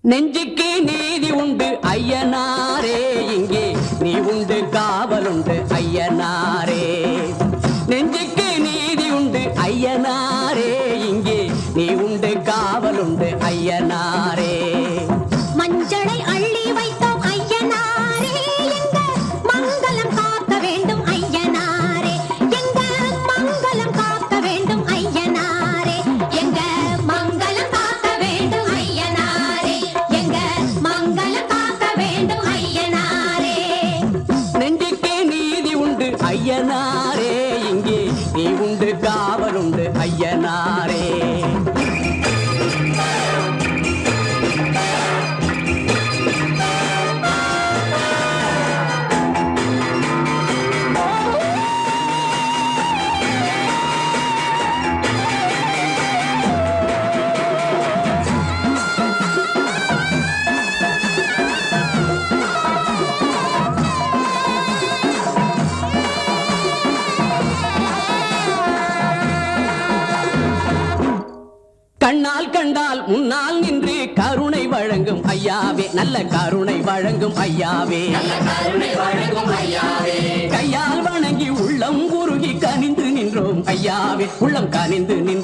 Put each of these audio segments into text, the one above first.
நெஞ்சுக்கு நீதி உண்டு ஐயனாரே. இங்கே நீ உண்டு காவலுண்டு ஐயனாரே. நெஞ்சுக்கு நீதி உண்டு ஐயனாரே. நீ உண்டு காவலுண்டு கண்ணால் கண்டால் முன்னால் நின்று கருணை வழங்கும் ஐயாவே. நல்ல கருணை வழங்கும் ஐயாவே. கையால் வணங்கி உள்ளம் உருகி கனிந்து நின்றோம் ஐயாவே. உள்ளம் கனிந்து நின்றோம்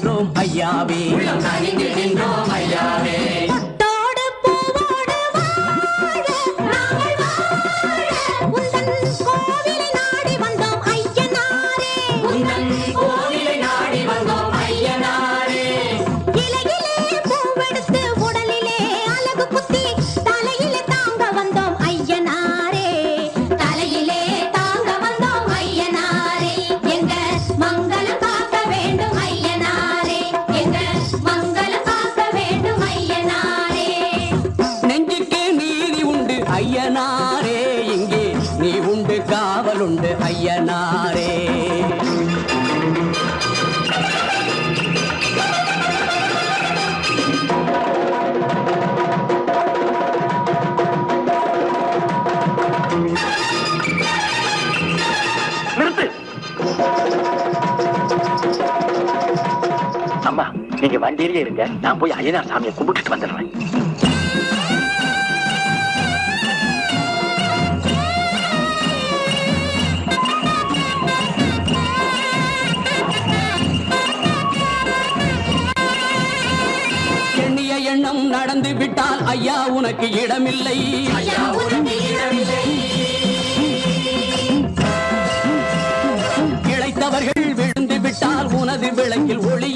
உண்டு ஐயனாரே. அம்மா நீங்க வண்டியிலேயே இருங்க. நான் போய் ஐயனார் சாமியை கும்பிட்டுட்டு வந்துடுறேன். எண்ணம் நடந்து விட்டால் ஐயா உனக்கு இடமில்லை. இழைத்தவர்கள் விழுந்து விட்டால் உனது விளக்கில் ஒளி